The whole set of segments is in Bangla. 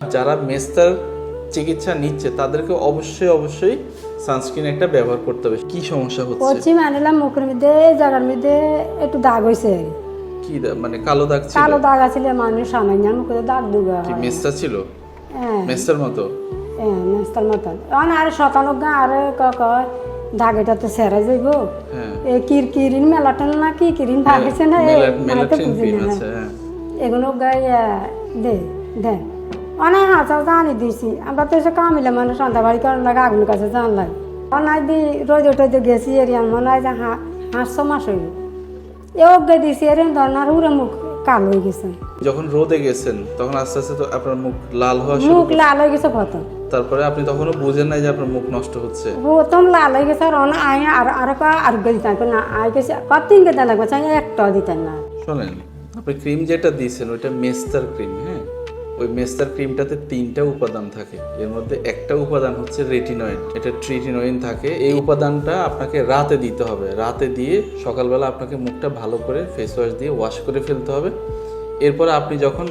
যারা মেস্তার চিকিৎসা নিচ্ছে তাদেরকে অবশ্যই অবশ্যই সানস্ক্রিন একটা ব্যবহার করতে হবে। কি সমস্যা হচ্ছে? পশ্চিম আনিলাম মুখের মধ্যে জায়গার মধ্যে একটু দাগ হয়েছে কি মানে কালো দাগ ছিল? কালো দাগ আছে মানুষ সামান্য মুখে দাগ দুগা কি মেস্তা ছিল? হ্যাঁ। মেস্তার মতো? হ্যাঁ মেস্তার অন আর শতানুক গা আর কয় দাগ এটা তো সেরা যাইব। হ্যাঁ। এ কির কিরিন মেলাটন না কি কিরিন ভাগেছে না? মানে হ্যাঁ। এগুলো গাই দে দে। অনেক হাঁচা জানি দিছি আমরা তো এসে কামিলে মানে সন্ধ্যা বাড়ি করার লাগে আগুন কাছে জানলাই অনাই দি রোজ টইতে গেছি এরিয়ার মনে হয় যে হা হাঁসশো মাস হইল এ অজ্ঞে দিছি এর ধরনার উড়ে মুখ কাল হয়ে গেছে যখন রোদে গেছেন তখন আস্তে আস্তে তো আপনার মুখ লাল হওয়া শুরু মুখ লাল হয়ে গেছে প্রথম তারপরে আপনি তখনও বুঝেন নাই যে আপনার মুখ নষ্ট হচ্ছে প্রথম লাল হয়ে গেছে আর অনেক আয় আর আর কয় আর দিতাম না আয় গেছে কেতে লাগবে চাই একটা দিতেন না শোনেন আপনি ক্রিম যেটা দিয়েছেন ওইটা মেস্তার ক্রিম হ্যাঁ ওই মেস্তার ক্রিমটাতে তিনটা উপাদান থাকে। এর মধ্যে একটা উপাদান হচ্ছে রেটিনয়েড। এটা ট্রিটিনয়েন থাকে। এই উপাদানটা আপনাকে রাতে দিতে হবে। রাতে দিয়ে সকালবেলা আপনাকে মুখটা ভালো করে ফেস ওয়াশ দিয়ে ওয়াশ করে ফেলতে হবে। এরপরে আপনি যখন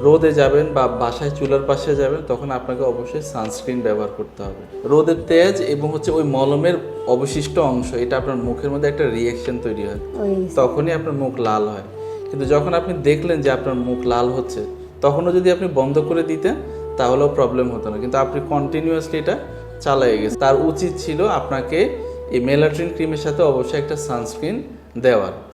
রোদে যাবেন বা বাসায় চুলার পাশে যাবেন তখন আপনাকে অবশ্যই সানস্ক্রিন ব্যবহার করতে হবে। রোদের তেজ এবং হচ্ছে ওই মলমের অবশিষ্ট অংশ এটা আপনার মুখের মধ্যে একটা রিয়াকশন তৈরি হয়। তখনই আপনার মুখ লাল হয়। কিন্তু যখন আপনি দেখলেন যে আপনার মুখ লাল হচ্ছে তখনও যদি আপনি বন্ধ করে দিতেন, তাহলেও প্রবলেম হতো না। কিন্তু আপনি কন্টিনিউয়াসলি এটা চালাই গেছে তার উচিত ছিল আপনাকে এই মেলাট্রিন ক্রিমের সাথে অবশ্যই একটা সানস্ক্রিন দেওয়ার।